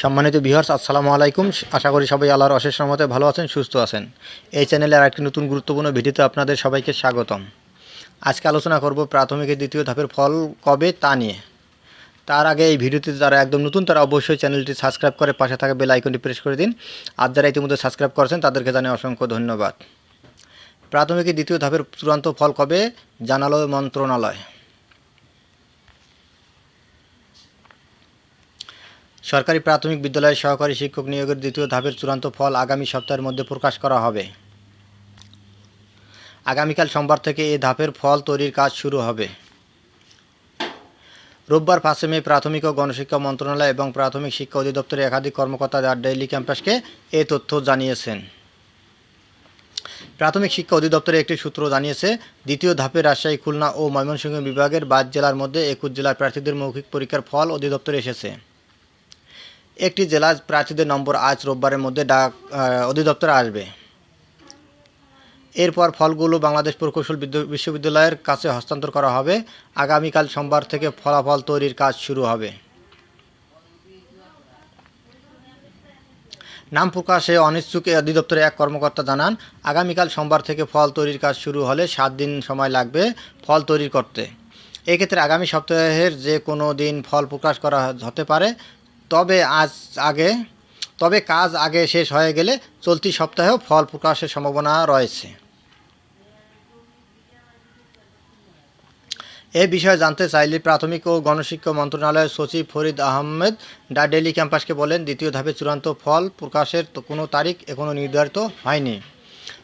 সম্মানিত বিহার্স আসসালামু আলাইকুম। আশা করি সবাই আল্লাহর অশেষ রহমতে ভালো আছেন, সুস্থ আছেন। এই চ্যানেলে আর একটি নতুন গুরুত্বপূর্ণ ভিডিওতে আপনাদের সবাইকে স্বাগতম। আজকে আলোচনা করব প্রাথমিকের দ্বিতীয় ধাপের ফল কবে তা নিয়ে। তার আগে এই ভিডিওতে যারা একদম নতুন, তারা অবশ্যই চ্যানেলটি সাবস্ক্রাইব করে পাশে থাকা বেল আইকনটি প্রেস করে দিন। আর যারা ইতিমধ্যে সাবস্ক্রাইব করেছেন, তাদেরকে জানিয়ে অসংখ্য ধন্যবাদ। প্রাথমিকের দ্বিতীয় ধাপের চূড়ান্ত ফল কবে? জানালো মন্ত্রণালয়। সরকারি প্রাথমিক বিদ্যালয়ের সহকারী শিক্ষক নিয়োগের দ্বিতীয় ধাপের চূড়ান্ত ফল আগামী সপ্তাহের মধ্যে প্রকাশ করা হবে। আগামীকাল সোমবার থেকে এই ধাপের ফল তৈরির কাজ শুরু হবে। রোববার পাঁচে মে প্রাথমিক ও গণশিক্ষা মন্ত্রণালয় এবং প্রাথমিক শিক্ষা অধিদপ্তরের একাধিক কর্মকর্তা ডেইলি ক্যাম্পাসকে এ তথ্য জানিয়েছেন। প্রাথমিক শিক্ষা অধিদপ্তরের একটি সূত্র জানিয়েছে, দ্বিতীয় ধাপে রাজশাহী, খুলনা ও ময়মনসিংহ বিভাগের বাদ জেলার মধ্যে একুশ জেলার প্রার্থীদের মৌখিক পরীক্ষার ফল অধিদপ্তরে এসেছে। একটি জেলার প্রার্থীদের নম্বর আজ রোববারের মধ্যে ডাক অধিদপ্তরে আসবে। এরপর ফলগুলো বাংলাদেশ প্রকৌশল বিদ্য- বিশ্ববিদ্যালয়ের কাছে হস্তান্তর করা হবে। আগামীকাল সোমবার থেকে ফলাফল তৈরির কাজ শুরু হবে। নাম প্রকাশে অনিচ্ছুক অধিদপ্তরের এক কর্মকর্তা জানান, আগামীকাল সোমবার থেকে ফল তৈরির কাজ শুরু হলে সাত দিন সময় লাগবে ফল তৈরি করতে। এক্ষেত্রে আগামী সপ্তাহের যে কোনো দিন ফল প্রকাশ করা হতে পারে। তবে আজ আগে, তবে কাজ আগে শেষ হয়ে গেলে চলতি সপ্তাহেও ফল প্রকাশের সম্ভাবনা রয়েছে। এ বিষয়ে জানতে চাইলে প্রাথমিক ও গণশিক্ষা মন্ত্রণালয়ের সচিব ফরিদ আহমেদ ডা ডেলি ক্যাম্পাসকে বলেন, দ্বিতীয় ধাপে চূড়ান্ত ফল প্রকাশের কোনো তারিখ এখনও নির্ধারিত হয়নি।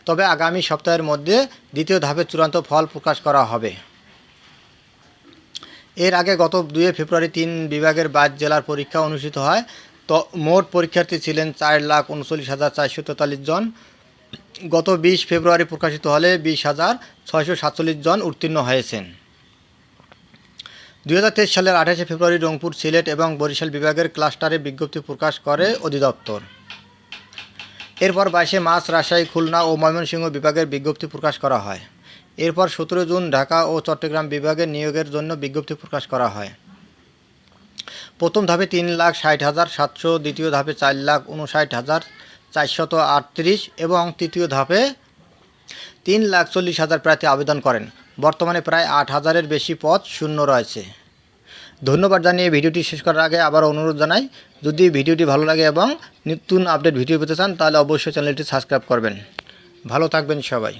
তবে আগামী সপ্তাহের মধ্যে দ্বিতীয় ধাপে চূড়ান্ত ফল প্রকাশ করা হবে। এর আগে গত দুয়ে ফেব্রুয়ারি তিন বিভাগের বাইশ জেলার পরীক্ষা অনুষ্ঠিত হয়। তো মোট পরীক্ষার্থী ছিলেন চার লাখ উনচল্লিশ হাজার চারশো তেতাল্লিশ জন। গত বিশ ফেব্রুয়ারি প্রকাশিত হলে বিশ হাজার ছয়শো সাতচল্লিশ জন উত্তীর্ণ হয়েছেন। দুই হাজার তেইশ সালের আঠাশে ফেব্রুয়ারি রংপুর, সিলেট এবং বরিশাল বিভাগের ক্লাস্টারে বিজ্ঞপ্তি প্রকাশ করে অধিদপ্তর। এরপর বাইশে মার্চ রাজশাহী, খুলনা ও ময়মনসিংহ বিভাগের বিজ্ঞপ্তি প্রকাশ করা হয়। এরপর সতেরো জুন ঢাকা ও চট্টগ্রাম বিভাগের নিয়োগের জন্য বিজ্ঞপ্তি প্রকাশ করা হয়। প্রথম ধাপে তিন লাখ ষাট হাজার সাতশো, দ্বিতীয় ধাপে চার লাখ উনষাট হাজার চারশত আটত্রিশ এবং তৃতীয় ধাপে তিন লাখ চল্লিশ হাজার প্রার্থী আবেদন করেন। বর্তমানে প্রায় আট হাজারের বেশি পদ শূন্য রয়েছে। ধন্যবাদ জানিয়ে ভিডিওটি শেষ করার আগে আবার অনুরোধ জানাই, যদি ভিডিওটি ভালো লাগে এবং নতুন আপডেট ভিডিও পেতে চান, তাহলে অবশ্যই চ্যানেলটি সাবস্ক্রাইব করবেন। ভালো থাকবেন সবাই।